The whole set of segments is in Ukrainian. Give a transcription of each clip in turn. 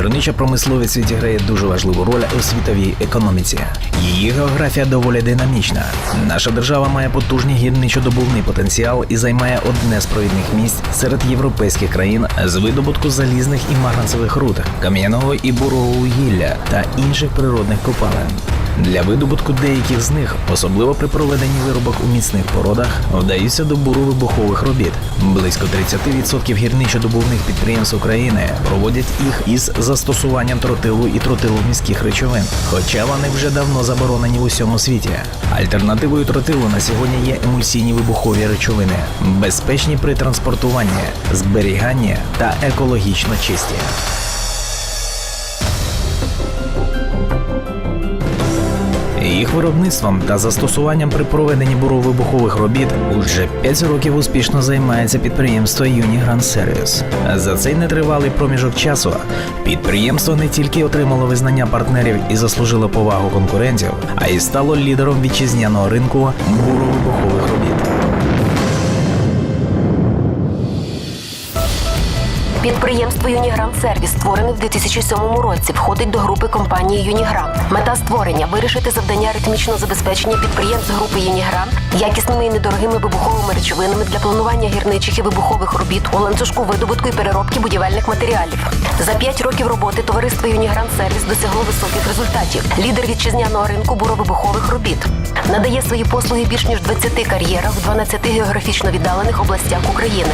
Гірнича промисловість відіграє дуже важливу роль у світовій економіці. Її географія доволі динамічна. Наша держава має потужний гірничодобувний потенціал і займає одне з провідних місць серед європейських країн з видобутку залізних і марганцевих руд, кам'яного і бурового вугілля та інших природних копалин. Для видобутку деяких з них, особливо при проведенні виробок у міцних породах, вдаються до буру вибухових робіт. Близько 30% гірничодобувних підприємств України проводять їх із застосуванням тротилу і тротиломіських речовин, хоча вони вже давно заборонені в усьому світі. Альтернативою тротилу на сьогодні є емульсійні вибухові речовини, безпечні при транспортуванні, зберіганні та екологічно чисті. Їх виробництвом та застосуванням при проведенні буровибухових робіт уже 5 років успішно займається підприємство Unigran Service. За цей нетривалий проміжок часу підприємство не тільки отримало визнання партнерів і заслужило повагу конкурентів, а й стало лідером вітчизняного ринку буровибухових робіт. Підприємство Юніграм Сервіс, створене в 2007 році, входить до групи компанії Юніграм. Мета створення вирішити завдання ритмічного забезпечення підприємств групи Юніграм якісними і недорогими вибуховими речовинами для планування гірничих і вибухових робіт у ланцюжку видобутку і переробки будівельних матеріалів. За п'ять років роботи товариство Юніграм Сервіс досягло високих результатів. Лідер вітчизняного ринку буровибухових робіт надає свої послуги більш ніж 20 кар'єрах в 12 географічно віддалених областях України.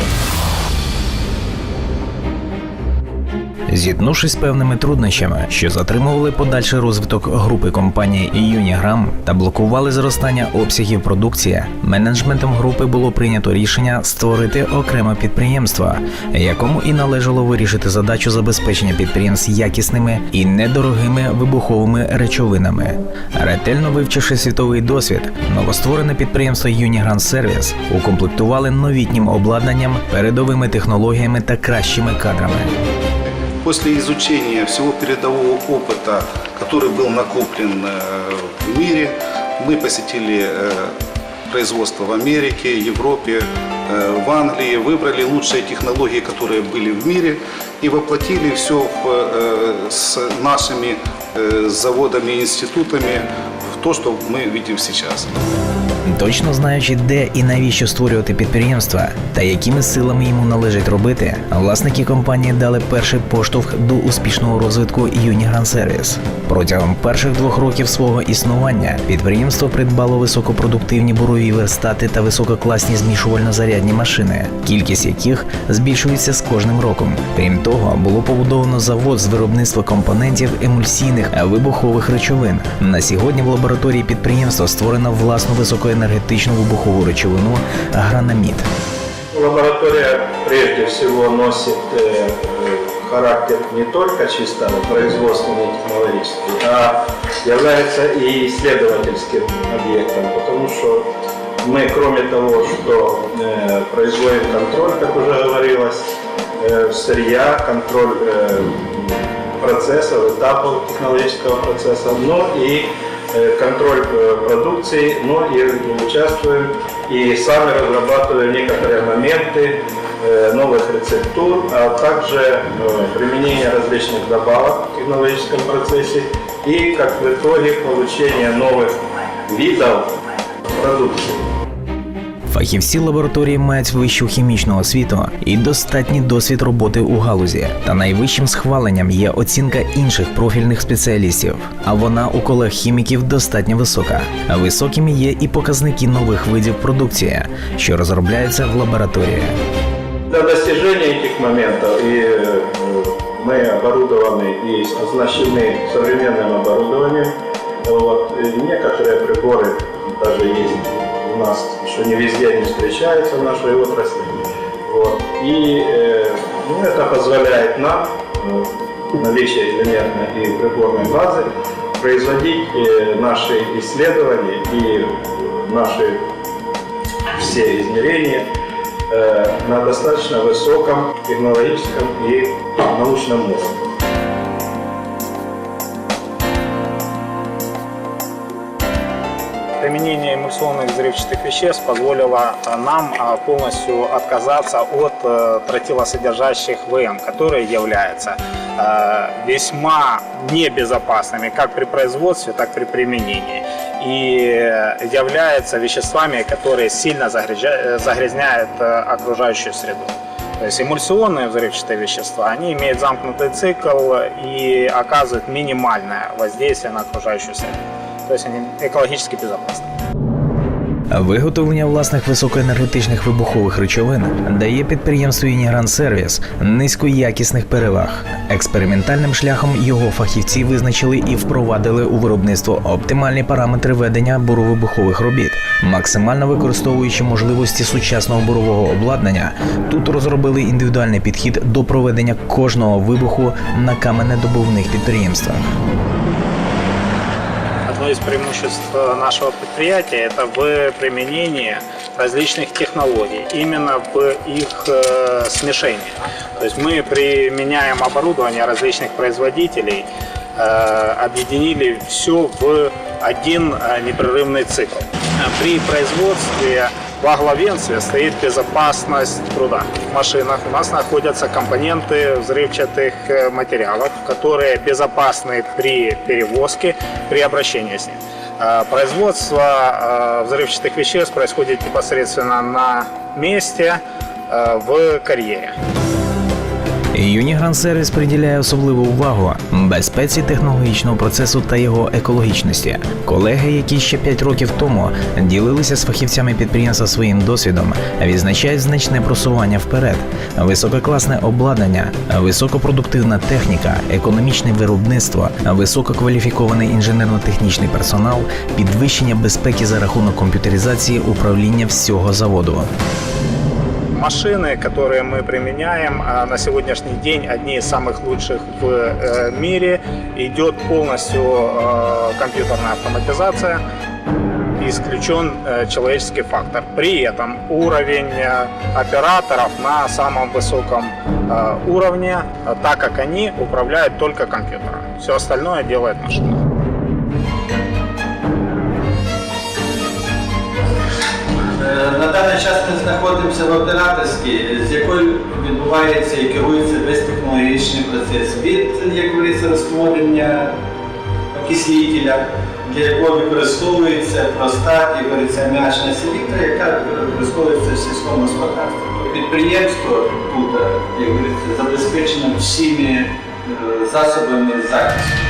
Зіткнувшись з певними труднощами, що затримували подальший розвиток групи компанії Unigram та блокували зростання обсягів продукції, менеджментом групи було прийнято рішення створити окреме підприємство, якому і належало вирішити задачу забезпечення підприємств якісними і недорогими вибуховими речовинами. Ретельно вивчивши світовий досвід, новостворене підприємство Unigran Service укомплектували новітнім обладнанням, передовими технологіями та кращими кадрами. После изучения всего передового опыта, который был накоплен э, в мире, мы посетили э, производство в Америке, Европе, э, в Англии, выбрали лучшие технологии, которые были в мире и воплотили все с нашими заводами и институтами то, что мы видим сейчас. Точно знаючи, де і навіщо створювати підприємства та якими силами йому належить робити, власники компанії дали перший поштовх до успішного розвитку Unigran Service. Протягом перших двох років свого існування підприємство придбало високопродуктивні бурові верстати та висококласні змішувально-зарядні машини, кількість яких збільшується з кожним роком. Крім того, було побудовано завод з виробництва компонентів емульсійних вибухових речовин. На сьогодні в лабораторії підприємства створено власну високоенергетичну вибухову речовину гранамід. Лаборатория прежде всего носит э, э, характер не только чисто производственный и технологический, а является и исследовательским объектом, потому что мы, кроме того, что э, производим контроль, как уже говорилось, э, сырья, контроль э, процессов, этапов технологического процесса, но и э, контроль э, продукции, но и участвуем и сами разрабатываем некоторые моменты э, новых рецептур, а также э, применение различных добавок в технологическом процессе и, как в итоге, получение новых видов продукции. Фахівці лабораторії мають вищу хімічну освіту і достатній досвід роботи у галузі. Та найвищим схваленням є оцінка інших профільних спеціалістів. А вона у колег хіміків достатньо висока. Високими є і показники нових видів продукції, що розробляються в лабораторії. Для достижения этих моментов и э, мы оборудованы и оснащены современным оборудованием. Вот. И некоторые приборы даже есть у нас, еще не везде не встречаются в нашей отрасли. Вот. И э, ну, это позволяет нам, э, наличие элементной и приборной базы, производить э, наши исследования и наши все измерения э, на достаточно высоком технологическом и научном уровне. Применение эмульсионных взрывчатых веществ позволило э, нам э, полностью отказаться от э, тротилосодержащих ВМ, которые являются э, весьма небезопасными как при производстве, так и при применении. И являются веществами, которые сильно э, загрязняют окружающую среду. То есть эмульсионные взрывчатые вещества, они имеют замкнутый цикл и оказывают минимальное воздействие на окружающую среду. То есть они экологически. Виготовлення власних високоенергетичних вибухових речовин дає підприємству Юнігран Сервіс низькоякісних переваг. Експериментальним шляхом його фахівці визначили і впровадили у виробництво оптимальні параметри ведення буровибухових робіт, максимально використовуючи можливості сучасного бурового обладнання. Тут розробили індивідуальний підхід до проведення кожного вибуху на каменедобувних підприємствах. Одно из преимуществ э, нашего предприятия – это в применении различных технологий, именно в их э, смешении. То есть мы применяем оборудование различных производителей, э, объединили все в один непрерывный цикл. При производстве во главенстве стоит безопасность труда. В машинах у нас находятся компоненты взрывчатых э, материалов, которые безопасны при перевозке, при обращении с ним. Э, Производство э, взрывчатых веществ происходит непосредственно на месте э, в карьере. Юнігран Сервіс приділяє особливу увагу безпеці технологічного процесу та його екологічності. Колеги, які ще 5 років тому ділилися з фахівцями підприємства своїм досвідом, відзначають значне просування вперед, висококласне обладнання, високопродуктивна техніка, економічне виробництво, висококваліфікований інженерно-технічний персонал, підвищення безпеки за рахунок комп'ютеризації управління всього заводу. Машины, которые мы применяем, а, на сегодняшний день одни из самых лучших в э, мире. Идет полностью э, компьютерная автоматизация, исключен э, человеческий фактор. При этом уровень операторов на самом высоком уровне, так как они управляют только компьютером. Все остальное делает машина. Ми знаходимося в операторській, з якою відбувається і керується весь технологічний процес. Від, як говориться, розтворення окислителя, для якого використовується проста і м'ячна селітра, яка використовується в сільському господарстві. Підприємство тут, як говориться, забезпечено всіми е, засобами захисту.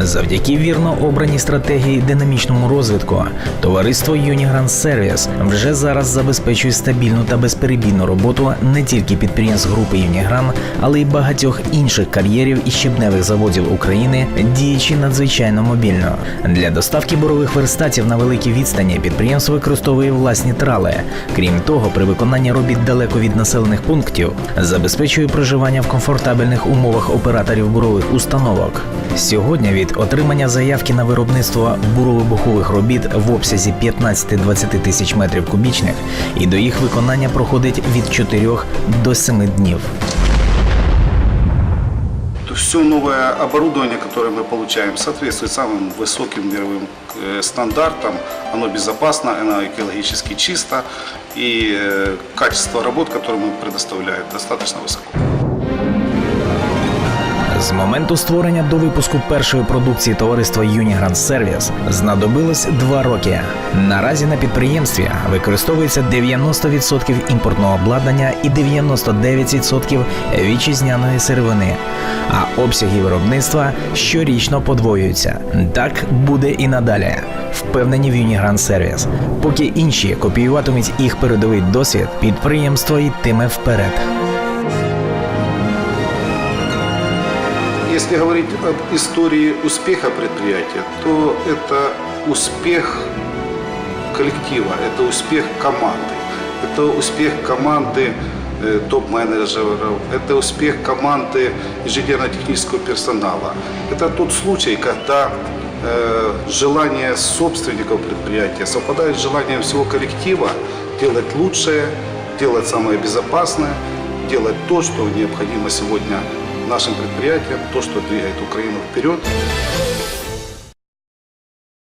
Завдяки вірно обраній стратегії динамічному розвитку, товариство Юнігран Сервіс вже зараз забезпечує стабільну та безперебійну роботу не тільки підприємств групи Юнігран, але й багатьох інших кар'єрів і щебневих заводів України, діючи надзвичайно мобільно. Для доставки борових верстатів на великій відстані підприємство використовує власні трали. Крім того, при виконанні робіт далеко від населених пунктів забезпечує проживання в комфортабельних умовах операторів бурових установок. Сьогодні від отримання заявки на виробництво буровибухових робіт в обсязі 15-20 тисяч метрів кубічних і до їх виконання проходить від 4 до 7 днів. Все новое оборудование, которое мы получаем, соответствует самым высоким мировым э, стандартам. Оно безопасно, оно экологически чисто и э, качество работ, которые мы предоставляем, достаточно высоко. З моменту створення до випуску першої продукції товариства Юнігранд Сервіс знадобилось два роки. Наразі на підприємстві використовується 90% імпортного обладнання і 99% вітчизняної сировини, а обсяги виробництва щорічно подвоюються. Так буде і надалі. Впевнені в Юнігранд Сервіс. Поки інші копіюватимуть їх передовий досвід, підприємство йтиме вперед. Если говорить об истории успеха предприятия, то это успех коллектива, это успех команды, это успех команды э, топ-менеджеров, это успех команды инженерно-технического персонала. Это тот случай, когда э, желание собственников предприятия совпадает с желанием всего коллектива делать лучшее, делать самое безопасное, делать то, что необходимо сегодня нашим предприятиям, то, что двигает Украину вперед.